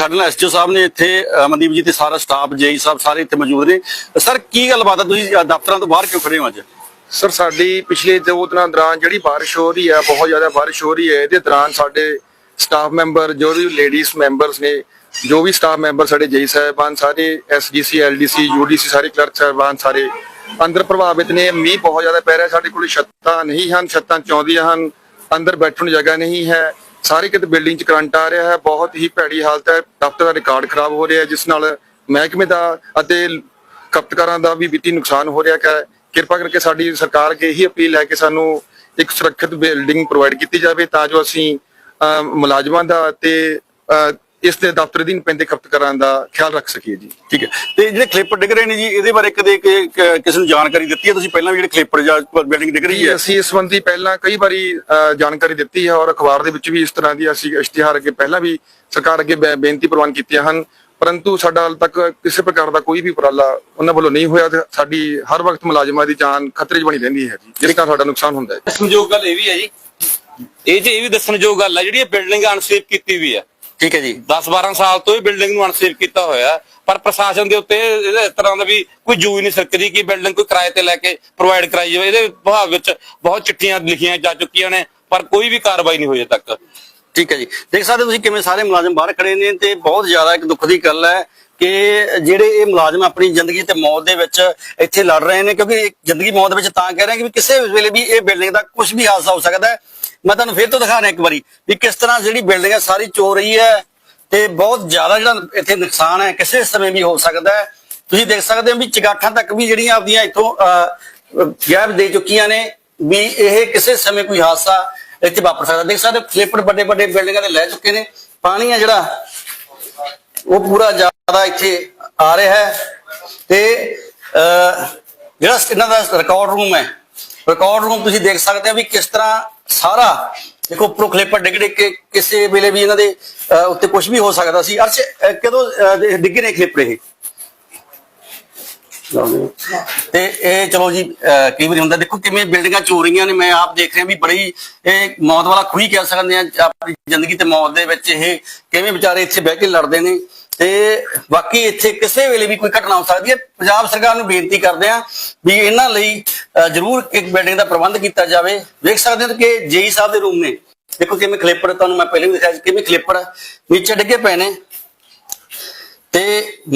ਸਾਡੇ ਨਾਲ ਐਸਟੀਓ ਸਾਹਿਬ ਨੇ ਇੱਥੇ ਅਮਨਦੀਪ ਜੀ ਤੇ ਸਾਰਾ ਸਟਾਫ ਜੇਈ ਸਾਹਿਬ ਸਾਰੇ ਇੱਥੇ ਮੌਜੂਦ ਨੇ। ਸਰ ਕੀ ਗੱਲਬਾਤ ਹੈ? ਤੁਸੀਂ ਦਫ਼ਤਰਾਂ ਤੋਂ ਬਾਹਰ ਕਿਉਂ ਖੜੇ ਹੋ ਅੱਜ? ਸਰ ਸਾਡੀ ਪਿਛਲੇ ਦੋ ਦਿਨਾਂ ਦੌਰਾਨ ਜਿਹੜੀ ਬਾਰਿਸ਼ ਹੋ ਰਹੀ ਹੈ, ਬਹੁਤ ਜ਼ਿਆਦਾ ਬਾਰਿਸ਼ ਹੋ ਰਹੀ ਹੈ, ਇਹਦੇ ਦੌਰਾਨ ਸਾਡੇ ਸਟਾਫ ਮੈਂਬਰ ਜੋ ਵੀ ਲੇਡੀਜ਼ ਮੈਂਬਰਸ ਨੇ, ਜੋ ਵੀ ਸਟਾਫ ਮੈਂਬਰ ਸਾਡੇ ਜਈ ਸਾਹਿਬਾਨ, ਸਾਰੇ ਐਸਜੀਸੀ ਐਲਡੀਸੀ ਯੂਡੀਸੀ ਸਾਰੇ ਕਲਰਕ ਸਾਹਿਬਾਨ ਸਾਰੇ ਅੰਦਰ ਪ੍ਰਭਾਵਿਤ ਨੇ। ਮੀਂਹ ਬਹੁਤ ਜ਼ਿਆਦਾ ਪੈ ਰਿਹਾ, ਸਾਡੇ ਕੋਲ ਛੱਤਾਂ ਨਹੀਂ ਹਨ, ਛੱਤਾਂ ਚੌਂਦੀਆਂ ਹਨ, ਅੰਦਰ ਬੈਠਣ ਨੂੰ ਜਗ੍ਹਾ ਨਹੀਂ ਹੈ। ਸਾਰੇ ਕਿਤੇ ਬਿਲਡਿੰਗ 'ਚ ਕਰੰਟ ਆ ਰਿਹਾ ਹੈ, ਬਹੁਤ ਹੀ ਭੈੜੀ ਹਾਲਤ ਹੈ, ਦਫ਼ਤਰ ਦਾ ਰਿਕਾਰਡ ਖਰਾਬ ਹੋ ਰਿਹਾ ਜਿਸ ਨਾਲ ਮਹਿਕਮੇ ਦਾ ਅਤੇ ਖਪਤਕਾਰਾਂ ਦਾ ਵੀ ਵਿੱਤੀ ਨੁਕਸਾਨ ਹੋ ਰਿਹਾ ਹੈ। ਕਿਰਪਾ ਕਰਕੇ ਸਾਡੀ ਸਰਕਾਰ ਅੱਗੇ ਇਹੀ ਅਪੀਲ ਹੈ ਕਿ ਸਾਨੂੰ ਇੱਕ ਸੁਰੱਖਿਅਤ ਬਿਲਡਿੰਗ ਪ੍ਰੋਵਾਈਡ ਕੀਤੀ ਜਾਵੇ, ਤਾਂ ਜੋ ਅਸੀਂ ਮੁਲਾਜ਼ਮਾਂ ਦਾ ਤੇ ਇਸ ਦੇ ਦਫ਼ਤਰ ਅਧੀਨ ਪੈਂਦੇ ਖਪਤਕਾਰਾਂ ਦਾ ਖਿਆਲ ਰੱਖ ਸਕੀਏ ਜੀ। ਠੀਕ ਹੈ। ਤੇ ਜਿਹੜੇ ਖਲੇਪਰ ਡਿੱਗ ਰਹੇ ਨੇ ਜੀ ਇਹਦੇ ਬਾਰੇ ਕਦੇ ਕਿਸੇ ਨੂੰ ਜਾਣਕਾਰੀ ਦਿੱਤੀ ਹੈ? ਤੁਸੀਂ ਪਹਿਲਾਂ ਵੀ ਜਿਹੜੇ ਖਲੇਪਰ ਜਾਂ ਬਿਲਡਿੰਗ ਡਿੱਗ ਰਹੀ ਜੀ ਹੈ ਅਸੀਂ ਇਸ ਸੰਬੰਧੀ ਪਹਿਲਾਂ ਕਈ ਵਾਰੀ ਜਾਣਕਾਰੀ ਦਿੱਤੀ ਹੈ ਔਰ ਅਖਬਾਰ ਦੇ ਵਿੱਚ ਵੀ ਇਸ ਤਰ੍ਹਾਂ ਦੀ ਅਸੀਂ ਇਸ਼ਤਿਹਾਰ ਅੱਗੇ ਪਹਿਲਾਂ ਵੀ ਸਰਕਾਰ ਅੱਗੇ ਬੇਨਤੀ ਪ੍ਰਵਾਨ ਕੀਤੀਆਂ ਹਨ। ਪਰੰਤੂ ਸਾਡਾ ਹਾਲ ਤੱਕ ਕਿਸੇ ਪ੍ਰਕਾਰ ਦਾ ਕੋਈ ਵੀ ਉਪਰਾਲਾ ਉਹਨਾਂ ਵੱਲੋਂ ਨਹੀਂ ਹੋਇਆ ਤੇ ਸਾਡੀ ਹਰ ਵਕਤ ਮੁਲਾਜ਼ਮਾਂ ਦੀ ਜਾਨ ਖਤਰੇ 'ਚ ਬਣੀ ਰਹਿੰਦੀ ਹੈ ਜੀ। ਜਿਸ ਨਾਲ ਸਾਡਾ ਨੁਕਸਾਨ ਹੁੰਦਾ ਹੈ। ਦੱਸਣਯੋਗ ਗੱਲ ਇਹ ਵੀ ਹੈ ਜੀ। ਇਹ 'ਚ ਇਹ ਵੀ ਦੱਸਣਯੋਗ ਗੱਲ ਹੈ ਜਿਹੜੀ ਇਹ ਬਿਲਡਿੰਗ ਅਨਸੇਫ ਕੀਤੀ ਵੀ ਹੈ ਠੀਕ ਹੈ ਜੀ। 10 12 ਸਾਲ ਤੋਂ ਇਹ ਬਿਲਡਿੰਗ ਨੂੰ ਅਨਸੇਫ ਕੀਤਾ ਹੋਇਆ। ਪਰ ਪ੍ਰਸ਼ਾਸਨ ਦੇ ਉੱਤੇ ਇਸ ਤਰ੍ਹਾਂ ਦਾ ਵੀ ਕੋਈ ਜੂ ਹੀ ਨਹੀਂ ਸਕਦੀ ਕਿ ਬਿਲਡਿੰਗ ਕੋਈ ਕਿਰਾਏ ਤੇ ਲੈ ਕੇ ਪ੍ਰੋਵਾਈਡ ਕਰਾਈ ਜਾਵੇ। ਇਹਦੇ ਵਿਭਾਗ ਵਿੱਚ ਬਹੁਤ ਚਿੱਠੀਆਂ ਲਿਖੀਆਂ ਜਾ ਚੁੱਕੀਆਂ ਨੇ ਪਰ ਕੋਈ ਵੀ ਕਾਰਵਾਈ ਨਹੀਂ ਹੋਈ ਤੱਕ। ਠੀਕ ਹੈ ਜੀ। ਦੇਖ ਸਕਦੇ ਤੁਸੀਂ ਕਿਵੇਂ ਸਾਰੇ ਮੁਲਾਜ਼ਮ ਬਾਹਰ ਖੜੇ ਨੇ ਤੇ ਬਹੁਤ ਜ਼ਿਆਦਾ ਇੱਕ ਦੁੱਖ ਦੀ ਗੱਲ ਹੈ ਕਿ ਜਿਹੜੇ ਇਹ ਮੁਲਾਜ਼ਮ ਆਪਣੀ ਜ਼ਿੰਦਗੀ ਤੇ ਮੌਤ ਦੇ ਵਿੱਚ ਇੱਥੇ ਲੜ ਰਹੇ ਨੇ ਕਿਉਂਕਿ ਜ਼ਿੰਦਗੀ ਮੌਤ ਦੇ ਵਿੱਚ ਤਾਂ ਕਹਿ ਰਹੇ ਕਿ ਕਿਸੇ ਵੇਲੇ ਵੀ ਇਹ ਬਿਲਡਿੰਗ ਦਾ ਕੁਝ ਵੀ ਹਾਦਸਾ ਹੋ ਸਕਦਾ ਹੈ। ਮੈਂ ਤੁਹਾਨੂੰ ਫਿਰ ਤੋਂ ਦਿਖਾਣਾ ਇੱਕ ਵਾਰੀ ਵੀ ਕਿਸ ਤਰ੍ਹਾਂ ਜਿਹੜੀ ਬਿਲਡਿੰਗ ਹੈ ਸਾਰੀ ਚੋ ਰਹੀ ਹੈ ਤੇ ਬਹੁਤ ਜ਼ਿਆਦਾ ਜਿਹੜਾ ਇੱਥੇ ਨੁਕਸਾਨ ਹੈ ਕਿਸੇ ਸਮੇਂ ਵੀ ਹੋ ਸਕਦਾ ਹੈ। ਤੁਸੀਂ ਦੇਖ ਸਕਦੇ ਹੋ ਵੀ ਚਗਾਠਾਂ ਤੱਕ ਵੀ ਜਿਹੜੀਆਂ ਆਪਦੀਆਂ ਇੱਥੋਂ ਅਹ, ਗੈਪ ਦੇ ਚੁੱਕੀਆਂ ਨੇ ਵੀ ਇਹ ਕਿਸੇ ਸਮੇਂ ਕੋਈ ਹਾਦਸਾ ਇੱਥੇ ਵਾਪਰ ਸਕਦਾ। ਦੇਖ ਸਕਦੇ ਹੋ ਵੱਡੇ ਵੱਡੇ ਬਿਲਡਿੰਗਾਂ ਦੇ ਲੈ ਚੁੱਕੇ ਨੇ। ਪਾਣੀ ਆ ਜਿਹੜਾ ਉਹ ਪੂਰਾ ਜ਼ਿਆਦਾ ਇੱਥੇ ਆ ਰਿਹਾ ਹੈ। ਤੇ ਅਹ, ਜਿਹੜਾ ਇਹਨਾਂ ਦਾ ਰਿਕਾਰਡ ਰੂਮ ਹੈ ਰਿਕਾਰਡ ਰੂਮ ਤੁਸੀਂ ਦੇਖ ਸਕਦੇ ਹੋ ਵੀ ਕਿਸ ਤਰ੍ਹਾਂ ਸਾਰਾ ਦੇਖੋ ਉੱਪਰੋਂ ਖਲੇਪਰ ਡਿੱਗ ਡਿੱਗ ਕੇ ਕਿਸੇ ਵੇਲੇ ਵੀ ਇਹਨਾਂ ਦੇ ਉੱਤੇ ਕੁਝ ਵੀ ਹੋ ਸਕਦਾ ਸੀ। ਅਰਸ਼ ਕਦੋਂ ਡਿੱਗੇ ਨੇ ਖਲੇਪਰ ਇਹ? ਤੇ ਇਹ ਚਲੋ ਜੀ ਅਹ, ਕਈ ਵਾਰੀ ਹੁੰਦਾ ਦੇਖੋ ਕਿਵੇਂ ਬਿਲਡਿੰਗਾਂ ਚੋ ਰਹੀਆਂ ਨੇ। ਮੈਂ ਆਪ ਦੇਖ ਰਿਹਾ ਵੀ ਬੜੀ ਇਹ ਮੌਤ ਵਾਲਾ ਖੂਹੀ ਕਹਿ ਸਕਦੇ ਆ ਆਪਣੀ ਜ਼ਿੰਦਗੀ ਤੇ ਮੌਤ ਦੇ ਵਿੱਚ ਇਹ ਕਿਵੇਂ ਵਿਚਾਰੇ ਇੱਥੇ ਬਹਿ ਕੇ ਲੜਦੇ ਨੇ। ਤੇ ਬਾਕੀ ਇੱਥੇ ਕਿਸੇ ਵੇਲੇ ਵੀ ਕੋਈ ਘਟਨਾ ਹੋ ਸਕਦੀ ਹੈ। ਪੰਜਾਬ ਸਰਕਾਰ ਨੂੰ ਬੇਨਤੀ ਕਰਦੇ ਆ ਵੀ ਇਹਨਾਂ ਲਈ ਜ਼ਰੂਰ ਇੱਕ ਬਿਲਡਿੰਗ ਦਾ ਪ੍ਰਬੰਧ ਕੀਤਾ ਜਾਵੇ। ਵੇਖ ਸਕਦੇ ਹੋ ਕਿ ਜੇਈ ਸਾਹਿਬ ਦੇ ਰੂਮ ਨੇ। ਦੇਖੋ ਕਿਵੇਂ ਖਲੇਪੜ ਤੁਹਾਨੂੰ ਮੈਂ ਪਹਿਲੇ ਵੀ ਦਿਖਾਇਆ ਸੀ ਕਿਵੇਂ ਖਲੇਪੜ ਨੀਚੇ ਡਿੱਗੇ ਪਏ ਨੇ। ਤੇ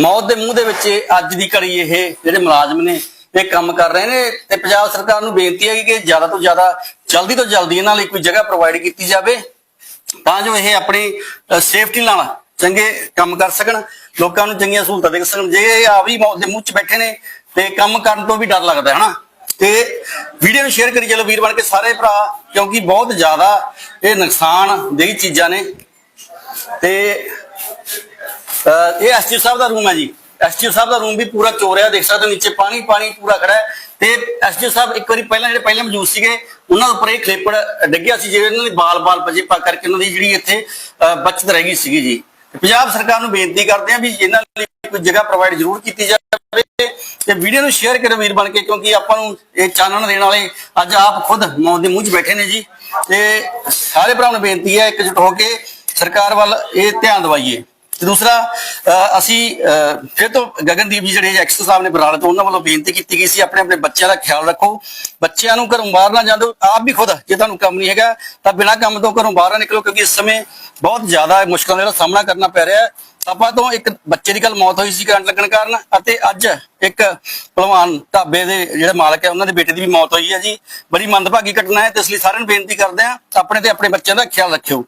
ਮੌਤ ਦੇ ਮੂੰਹ ਦੇ ਵਿੱਚ ਅੱਜ ਦੀ ਘੜੀ ਇਹ ਜਿਹੜੇ ਮੁਲਾਜ਼ਮ ਨੇ, ਇਹ ਕੰਮ ਕਰ ਰਹੇ ਨੇ। ਤੇ ਪੰਜਾਬ ਸਰਕਾਰ ਨੂੰ ਬੇਨਤੀ ਹੈ ਕਿ ਜ਼ਿਆਦਾ ਤੋਂ ਜ਼ਿਆਦਾ, ਜਲਦੀ ਤੋਂ ਜਲਦੀ ਇਹਨਾਂ ਲਈ ਕੋਈ ਜਗ੍ਹਾ ਪ੍ਰੋਵਾਈਡ ਕੀਤੀ ਜਾਵੇ। ਤਾਂ ਜੋ ਇਹ ਆਪਣੀ ਸੇਫਟੀ ਨਾਲ ਚੰਗੇ ਕੰਮ ਕਰ ਸਕਣ, ਲੋਕਾਂ ਨੂੰ ਚੰਗੀਆਂ ਸਹੂਲਤਾਂ ਦੇ ਸਕਣ। ਜੇ ਇਹ ਆ ਵੀ ਮੌਤ ਦੇ ਮੂੰਹ 'ਚ ਬੈਠੇ ਨੇ ਤੇ ਕੰਮ ਕਰਨ ਤੋਂ ਵੀ ਡਰ ਲੱਗਦਾ ਹੈ ਨਾ। ਤੇ ਵੀਡੀਓ ਨੂੰ ਸ਼ੇਅਰ ਕਰੀ ਚਲੋ ਵੀਰ ਬਣ ਕੇ ਸਾਰੇ ਭਰਾ, ਕਿਉਂਕਿ ਬਹੁਤ ਜ਼ਿਆਦਾ ਇਹ ਨੁਕਸਾਨ ਦੇਹੀ ਚੀਜ਼ਾਂ ਨੇ। ਤੇ ਇਹ ਐਸਟੀ ਸਾਹਿਬ ਦਾ ਰੂਮ ਹੈ ਜੀ। ਐਸਟੀ ਸਾਹਿਬ ਦਾ ਰੂਮ ਵੀ ਪੂਰਾ ਚੋਰਿਆ ਦੇਖ ਸਕਦੇ ਹੋ ਨੀਚੇ ਪਾਣੀ ਪਾਣੀ ਪੂਰਾ ਖੜਾ ਹੈ। ਤੇ ਐਸਟੀ ਸਾਹਿਬ ਇੱਕ ਵਾਰੀ ਪਹਿਲਾਂ ਜਿਹੜੇ ਪਹਿਲਾਂ ਮੌਜੂਦ ਸੀਗੇ, ਉਹਨਾਂ ਦੇ ਉੱਪਰ ਇਹ ਖੇਪੜ ਡਿੱਗਿਆ ਸੀ, ਜਿਹੜੇ ਇਹਨਾਂ ਦੇ ਬਾਲ-ਬਾਲ ਵਜੇ ਪਾ ਕਰਕੇ, ਉਹਨਾਂ ਦੀ ਜਿਹੜੀ ਇੱਥੇ, ਅਹ, ਬਚਤ ਰਹਿ ਗਈ ਸੀਗੀ ਜੀ। ਪੰਜਾਬ ਸਰਕਾਰ ਨੂੰ ਬੇਨਤੀ ਕਰਦੇ ਆ ਵੀ ਇਹਨਾਂ ਲਈ ਕੋਈ ਜਗ੍ਹਾ ਪ੍ਰੋਵਾਈਡ ਜ਼ਰੂਰ ਕੀਤੀ ਜਾਵੇ ਤੇ ਵੀਡੀਓ ਨੂੰ ਸ਼ੇਅਰ ਕਰੋ ਵੀਰ ਬਣ ਕੇ, ਕਿਉਂਕਿ ਆਪਾਂ ਨੂੰ ਇਹ ਚਾਨਣ ਦੇਣ ਵਾਲੇ ਅੱਜ ਆਪ ਖੁਦ ਮੌਤ ਦੇ ਮੂੰਹ 'ਚ ਬੈਠੇ ਨੇ ਜੀ। ਤੇ ਸਾਰੇ ਭਰਾਵਾਂ ਨੂੰ ਬੇਨਤੀ ਹੈ ਇਕਜੁੱਟ ਹੋ ਕੇ ਸਰਕਾਰ ਵੱਲ ਇਹ ਧਿਆਨ ਦਵਾਈਏ। ਤੇ ਦੂਸਰਾ, ਅਹ, ਅਸੀਂ, ਅਹ, ਫਿਰ ਤੋਂ ਗਗਨਦੀਪ ਜੀ ਜਿਹੜੇ ਐਕਸ ਸਾਹਿਬ ਨੇ ਬਰਾੜ ਤੋਂ ਉਹਨਾਂ ਵੱਲੋਂ ਬੇਨਤੀ ਕੀਤੀ ਗਈ ਸੀ ਆਪਣੇ ਆਪਣੇ ਬੱਚਿਆਂ ਦਾ ਖਿਆਲ ਰੱਖੋ। ਬੱਚਿਆਂ ਨੂੰ ਘਰੋਂ ਬਾਹਰ ਨਾ ਜਾਂਦੋ ਆਪ ਵੀ ਖੁਦ, ਜੇ ਤੁਹਾਨੂੰ ਕੰਮ ਨਹੀਂ ਹੈਗਾ, ਤਾਂ ਬਿਨਾਂ ਕੰਮ ਤੋਂ ਘਰੋਂ ਬਾਹਰ ਨਿਕਲੋ, ਕਿਉਂਕਿ ਇਸ ਸਮੇਂ ਬਹੁਤ ਜ਼ਿਆਦਾ ਮੁਸ਼ਕਲਾਂ ਦਾ ਸਾਹਮਣਾ ਕਰਨਾ ਪੈ ਰਿਹਾ ਹੈ। ਆਪਾਂ ਤੋਂ ਇੱਕ ਬੱਚੇ ਦੀ ਕੱਲ ਮੌਤ ਹੋਈ ਸੀ ਕਰੰਟ ਲੱਗਣ ਕਾਰਨ ਅਤੇ ਅੱਜ ਇੱਕ ਭਲਵਾਨ ਢਾਬੇ ਦੇ ਜਿਹੜੇ ਮਾਲਕ ਹੈ, ਉਹਨਾਂ ਦੇ ਬੇਟੇ ਦੀ ਵੀ ਮੌਤ ਹੋਈ ਹੈ ਜੀ। ਬੜੀ ਮੰਦਭਾਗੀ ਘਟਨਾ ਹੈ, ਤੇ ਇਸ ਲਈ ਸਾਰਿਆਂ ਨੂੰ ਬੇਨਤੀ ਕਰਦੇ ਹਾਂ, ਆਪਣੇ ਤੇ ਆਪਣੇ ਬੱਚਿਆਂ ਦਾ ਖਿਆਲ ਰੱਖਿਓ।